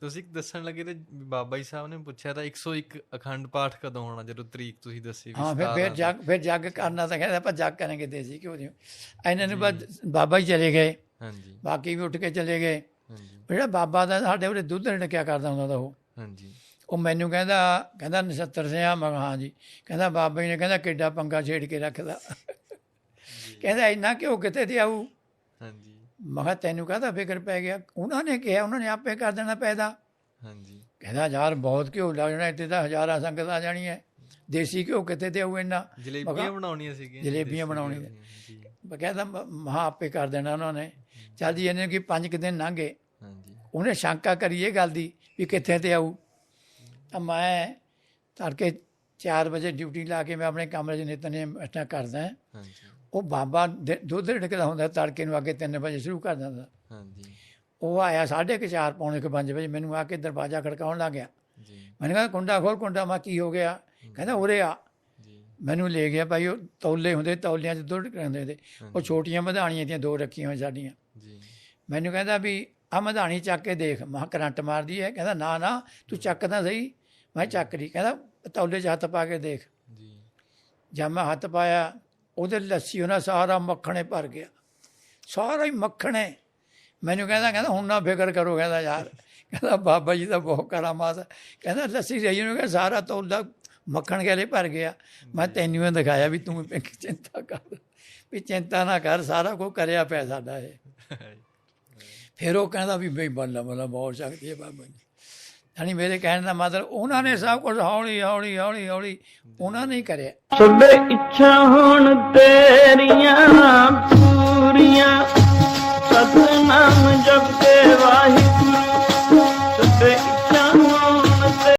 ਤੁਸੀਂ ਦੱਸਣ ਲੱਗੇ ਤੇ ਬਾਬਾ ਜੀ ਸਾਹਿਬ ਨੇ ਪੁੱਛਿਆ ਤਾਂ 101 ਅਖੰਡ ਪਾਠ ਕਦੋਂ ਹੋਣਾ ਜਦੋਂ ਤਰੀਕ ਤੁਸੀਂ ਦੱਸੀ ਵੀ ਹਾਂ ਫਿਰ ਫਿਰ 17 ਜੱਗ ਫਿਰ ਜੱਗ ਕਰਨਾ ਤਾਂ ਕਹਿੰਦਾ ਆਪਾਂ ਜੱਗ ਕਰਾਂਗੇ ਦੇਸੀ ਕਿਉਂ ਨਹੀਂ ਇਹਨਾਂ ਨੂੰ ਬਾਅਦ ਬਾਬਾ ਹੀ ਚਲੇ ਗਏ। ਹਾਂਜੀ। ਬਾਕੀ ਵੀ ਉੱਠ ਕੇ ਚਲੇ ਗਏ। ਹਾਂਜੀ। ਜਿਹੜਾ ਬਾਬਾ ਦਾ ਸਾਡੇ ਉਹਦੇ ਦੁੱਧ ਨੇ ਕਿਆ ਕਰਦਾ ਹੁੰਦਾ ਤਾ ਉਹ। ਹਾਂਜੀ। ਉਹ ਮੈਨੂੰ ਕਹਿੰਦਾ ਕਹਿੰਦਾ 79 ਸਿਆ ਮੈਂ ਹਾਂ ਜੀ। ਕਹਿੰਦਾ ਬਾਬਾ ਜੀ ਨੇ ਕਹਿੰਦਾ ਕਿੱਡਾ ਪੰਗਾ ਛੇੜ ਕੇ ਰੱਖਦਾ। ਕਹਿੰਦਾ ਇੰਨਾ ਕਿਉਂ ਕਿਤੇ ਤੇ ਹਾਂਜੀ। ਮੈਂ ਕਿਹਾ ਤੈਨੂੰ ਕਾਹਦਾ ਫਿਕਰ ਪੈ ਗਿਆ? ਉਹਨਾਂ ਨੇ ਕਿਹਾ ਉਹਨਾਂ ਨੇ ਆਪੇ ਕਰ ਦੇਣਾ ਪੈਦਾ। ਹਾਂਜੀ। ਕਹਿੰਦਾ ਯਾਰ ਬਹੁਤ ਘਿਓ ਲੱਗ ਜਾਣਾ ਇੱਥੇ ਤਾਂ ਹਜ਼ਾਰਾਂ ਸੰਗਤ ਆ ਜਾਣੀ ਹੈ ਦੇਸੀ ਘਿਓ ਕਿਤੇ ਤੇ ਆਊ ਇੰਨਾ? ਜਲੇਬੀਆਂ ਬਣਾਉਣੀਆਂ ਸੀਗੀਆਂ। ਜਲੇਬੀਆਂ ਬਣਾਉਣੀਆਂ। ਕਹਿੰਦਾ ਮਹਾਂ ਆਪੇ ਕਰ ਦੇਣਾ ਉਹਨਾਂ ਨੇ। ਚੱਲ ਜੀ ਇਹਨੇ ਕਿ ਪੰਜ ਕੁ ਦਿਨ ਲੰਘੇ? ਹਾਂਜੀ। ਉਹਨੇ ਸ਼ੰਕਾ ਕਰੀ ਇਹ ਗੱਲ ਦੀ ਵੀ ਕਿੱਥੇ ਤੇ ਆਊ? ਤਾਂ ਮੈਂ ਤੜਕੇ 4 ਵਜੇ ਡਿਊਟੀ ਲਾ ਕੇ ਮੈਂ ਆਪਣੇ ਕਮਰੇ 'ਚ ਨਿਤਨੇਮ ਅਟਾ ਕਰਦਾ। ਹਾਂਜੀ। ਉਹ ਬਾਬਾ ਦੁੱਧ ਰਿੜਕਦਾ ਹੁੰਦਾ ਤੜਕੇ ਨੂੰ ਕੇ 3 ਵਜੇ ਸ਼ੁਰੂ ਕਰ ਦਿੰਦਾ। ਹਾਂਜੀ। ਉਹ ਆਇਆ ਸਾਢੇ ਕੁ ਚਾਰ ਪੌਣੇ ਕੁ ਪੰਜ ਵਜੇ ਮੈਨੂੰ ਆ ਕੇ ਦਰਵਾਜ਼ਾ ਖੜਕਾਉਣ ਲੱਗ ਗਿਆ। ਜੀ। ਮੈਨੂੰ ਕਹਿੰਦਾ ਕੁੰਡਾ ਖੋਲ ਕੁੰਡਾ ਮਾ ਕੀ ਹੋ ਗਿਆ? ਕਹਿੰਦਾ ਉਰੇ ਆ। ਜੀ। ਮੈਨੂੰ ਲੈ ਗਿਆ ਭਾਈ ਉਹ ਤੌਲੇ ਹੁੰਦੇ ਤੌਲਿਆਂ 'ਚ ਦੁੱਧ ਰਹਿੰਦੇ ਤੇ ਉਹ ਛੋਟੀਆਂ ਮਧਾਣੀਆਂ ਦੀਆਂ ਦੋ ਰੱਖੀਆਂ ਹੋਈਆਂ ਸਾਡੀਆਂ। ਜੀ। ਮੈਨੂੰ ਕਹਿੰਦਾ ਵੀ ਆ ਮਧਾਣੀ ਚੱਕ ਕੇ ਦੇਖ। ਮੈਂ ਕਰੰਟ ਮਾਰਦੀ ਹੈ ਕਹਿੰਦਾ ਨਾ ਨਾ ਤੂੰ ਚੱਕ ਤਾਂ ਸਹੀ। ਮੈਂ ਚੱਕ ਲਈ। ਕਹਿੰਦਾ ਤੌਲੇ 'ਚ ਹੱਥ ਪਾ ਕੇ ਦੇਖ। ਜੀ। ਜਦ ਮੈਂ ਹੱਥ ਪਾਇਆ ਉਹਦੇ ਲੱਸੀ ਉਹਨਾਂ ਸਾਰਾ ਮੱਖਣੇ ਭਰ ਗਿਆ। ਸਾਰਾ ਹੀ ਮੱਖਣੇ। ਮੈਨੂੰ ਕਹਿੰਦਾ ਕਹਿੰਦਾ ਹੁਣ ਨਾ ਫਿਕਰ ਕਰੋ ਕਹਿੰਦਾ ਯਾਰ। ਕਹਿੰਦਾ ਬਾਬਾ ਜੀ ਦਾ ਬਹੁਤ ਕਰਾਮਾਤ ਹੈ। ਕਹਿੰਦਾ ਲੱਸੀ ਰਹੀ ਨੂੰ ਕਹਿੰਦਾ ਸਾਰਾ ਤੌਲਾ ਮੱਖਣ ਗਲੇ ਭਰ ਗਿਆ। ਮੈਂ ਤੈਨੂੰ ਹੀ ਦਿਖਾਇਆ ਵੀ ਤੂੰ ਚਿੰਤਾ ਕਰ। ਵੀ ਚਿੰਤਾ ਨਾ ਕਰ ਸਾਰਾ ਕੁਝ ਕਰਿਆ ਪਿਆ ਸਾਡਾ ਇਹ। ਫਿਰ ਉਹ ਕਹਿੰਦਾ ਵੀ ਬਈ ਬੱਲਾ ਬੱਲਾ ਬਹੁਤ ਸ਼ਕਤੀ ਹੈ ਬਾਬਾ ਜੀ। ਯਾਨੀ ਮੇਰੇ ਕਹਿਣ ਦਾ ਮਤਲਬ ਉਹਨਾਂ ਨੇ ਸਭ ਕੁਝ ਹੌਲੀ ਹੌਲੀ ਹੌਲੀ ਹੌਲੀ ਉਹਨਾਂ ਨੇ ਹੀ ਕਰਿਆ। ਸਭੇ ਇੱਛਾ ਹੁਣ ਤੇਰੀਆਂ